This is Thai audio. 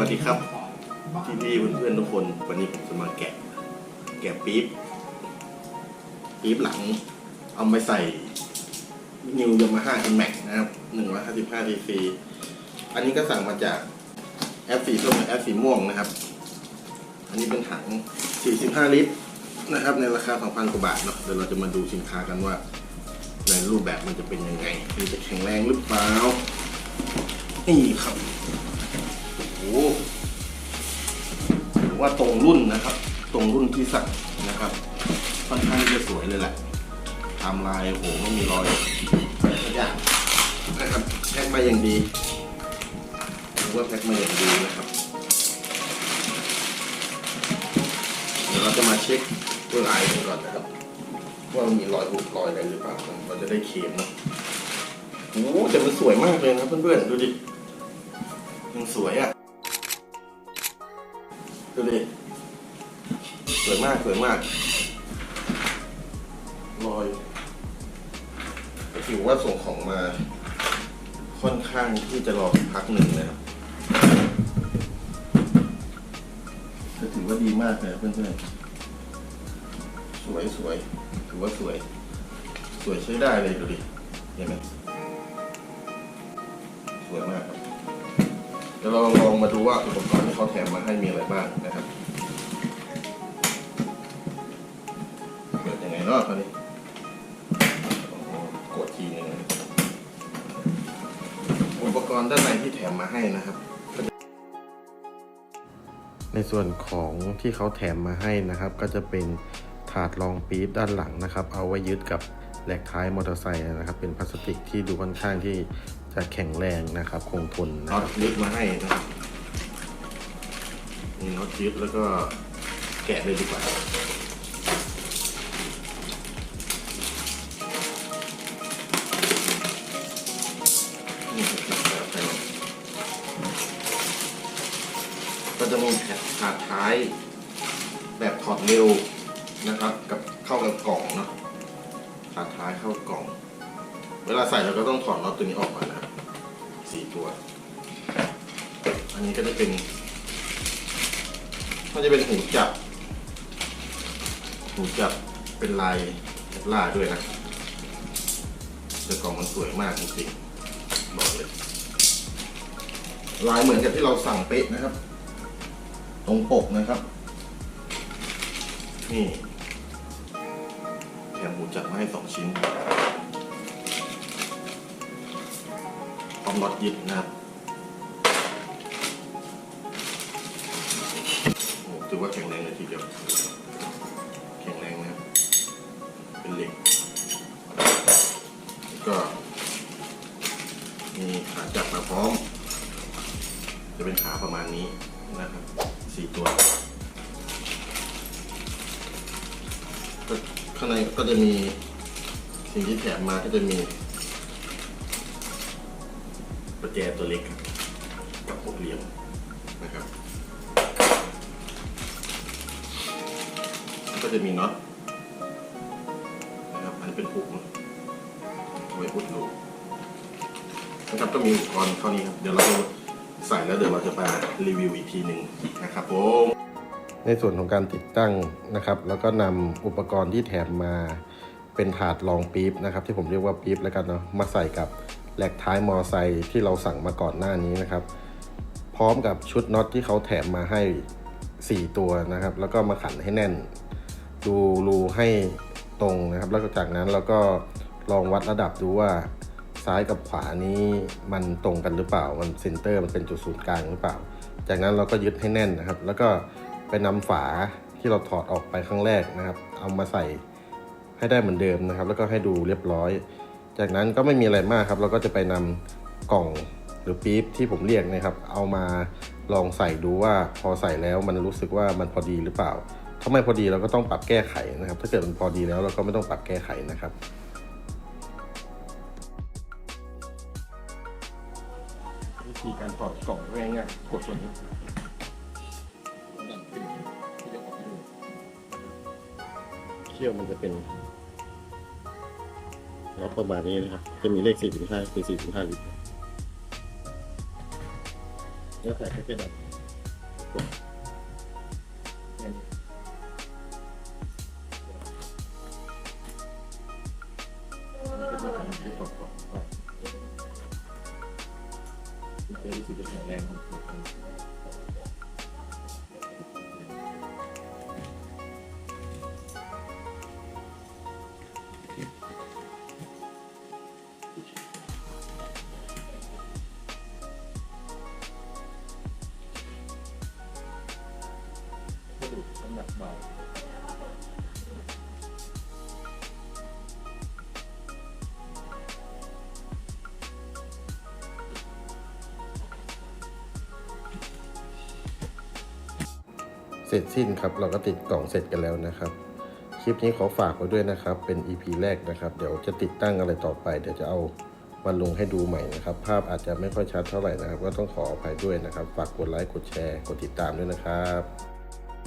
วัสดีครับพี่พี่ๆเพื่อนๆทุกคน วันนี้ผมจะมาแกะ แกะปี๊บปี๊บหลัง เอาไปใส่นิวยามาฮ่าอินแม็กนะครับหนึ่งร้อยห้าสิบห้าดีซีอันนี้ก็สั่งมาจากแอปสีส้มแอปสีม่วงนะครับ อันนี้เป็นถัง45ลิตรนะครับ ในราคา2,000กว่าบาทเนาะเดี๋ยวเราจะมาดูสินค้ากันว่า ในรูปแบบมันจะเป็นยังไง มันจะแข็งแรงหรือเปล่านี่ครับ ว่าตรงรุ่นนะครับ ตรงรุ่นที่สั่งนะครับค่อนข้างที่จะสวยเลยแหละทำลายโหไม่มีรอยอะไรสักอย่างนะครับแพ็คมาอย่างดีถือว่าแพ็คมาอย่างดีนะครับเดี๋ยวเราจะมาเช็คตัวลายกันก่อนนะครับว่ามันมีรอยบุบรอยอะไรหรือเปล่าเราจะได้เคลมเนาะโอ้แต่มันสวยมากเลยนะเพื่อนๆดูดิมันสวยอะ่ะ ดูดิสวยมากสวยมากรอยถือว่าส่งของมาค่อนข้างที่จะรอพักหนึ่งนะครับก็ถือว่าดีมากเลยเพื่อนๆ สวยสวยถือว่าสวย สวยใช้ได้เลยดูดิเห็นไหมสวยมากครับเดี๋ยวเราลองมาดูว่าอุปกรณ์ เขาแถมมาให้มีอะไรบ้างนะครับ เปิดยังไงเนาะตอนนี้โอ้โหกดทีนึงอุปกรณ์ด้านในที่แถมมาให้นะครับ ในส่วนของที่เขาแถมมาให้นะครับ ก็จะเป็นถาดรองปี๊บด้านหลังนะครับ เอาไว้ยึดกับแหลกท้ายมอเตอร์ไซค์นะครับ เป็นพลาสติกที่ดูค่อนข้างที่จะแข็งแรงนะครับ คงทนน็อตยึดมาให้นะครับ มีน็อตยึดแล้วก็แกะเลยดีกว่านี่ครับแบบไปก็จะมีแผ่นถาดท้ายแบบถอดเร็วนะครับ กับเข้ากับกล่องเนาะถาดท้ายเข้ากล่อง เวลาใส่เราก็ต้องถอดน็อตตัวนี้ออกมานะสี่ตัว อันนี้ก็จะเป็น ก็จะเป็นหูจับ หูจับเป็นลายเทปล่าด้วยนะแต่กล่องมันสวยมากจริงๆบอกเลยลายเหมือนกับที่เราสั่งเป๊ะนะครับ ตรงปกนะครับ นี่แถมหมูจัดมาให้สองชิ้นพร้อมน็อตยึดนะครับ ถือว่าแข็งแรงเลยทีเดียวแข็งแรงนะเป็นเหล็กแล้วก็ มีขาจับมาพร้อม จะเป็นขาประมาณนี้นะครับสี่ตัวข้างในก็จะมีสิ่งที่แถมมาก็จะมีประแจตัวเล็กครับกับหกเหลี่ยมนะครับ ก็จะมีน็อตนะครับอันนเป็นหุกนะเอาไว้อุดรูนะครับก็มีอุปกรณ์เท่านี้ครับเดี๋ยวเราใส่แล้วเดี๋ยวเราจะมารีวิวอีกทีหนึ่งนะครับผมในส่วนของการติดตั้งนะครับ แล้วก็นำอุปกรณ์ที่แถมมาเป็นถาดรองปี๊บนะครับ ที่ผมเรียกว่าปี๊บแล้วกันเนาะมาใส่กับแหลกท้ายมอไซค์ที่เราสั่งมาก่อนหน้านี้นะครับ พร้อมกับชุดน็อตที่เขาแถมมาให้ 4 ตัวนะครับ แล้วก็มาขันให้แน่น ดูรูให้ตรงนะครับ แล้วจากนั้นเราก็ลองวัดระดับดูว่าซ้ายกับขวานี้มันตรงกันหรือเปล่า มันเซนเตอร์มันเป็นจุดศูนย์กลางหรือเปล่า จากนั้นเราก็ยึดให้แน่นนะครับ แล้วก็ไปนำฝาที่เราถอดออกไปครั้งแรกนะครับ เอามาใส่ให้ได้เหมือนเดิมนะครับ แล้วก็ให้ดูเรียบร้อย จากนั้นก็ไม่มีอะไรมากครับ เราก็จะไปนำกล่องหรือปี๊บที่ผมเรียกนะครับ เอามาลองใส่ดูว่าพอใส่แล้วมันรู้สึกว่ามันพอดีหรือเปล่า ถ้าไม่พอดีเราก็ต้องปรับแก้ไขนะครับ ถ้าเกิดมันพอดีแล้วเราก็ไม่ต้องปรับแก้ไขนะครับวิธีการถอดกล่องง่ายๆกดส่วนนี้ดันขึ้นที่จะออกให้ดูเขี้ยวมันจะเป็นล็อกประมาณนี้นะครับ จะมีเลข 4-5คือ4-5ลิตรแล้วใส่แค่ดับรู้สึกจะแข็ง แรงของผ เสร็จสิ้นครับ เราก็ติดกล่องเสร็จกันแล้วนะครับ คลิปนี้ขอฝากไว้ด้วยนะครับ เป็น EP แรกนะครับ เดี๋ยวจะติดตั้งอะไรต่อไป เดี๋ยวจะเอามาลงให้ดูใหม่นะครับ ภาพอาจจะไม่ค่อยชัดเท่าไหร่นะครับ ก็ต้องขออภัยด้วยนะครับ ฝากกดไลค์ กดแชร์ กดติดตามด้วยนะครับ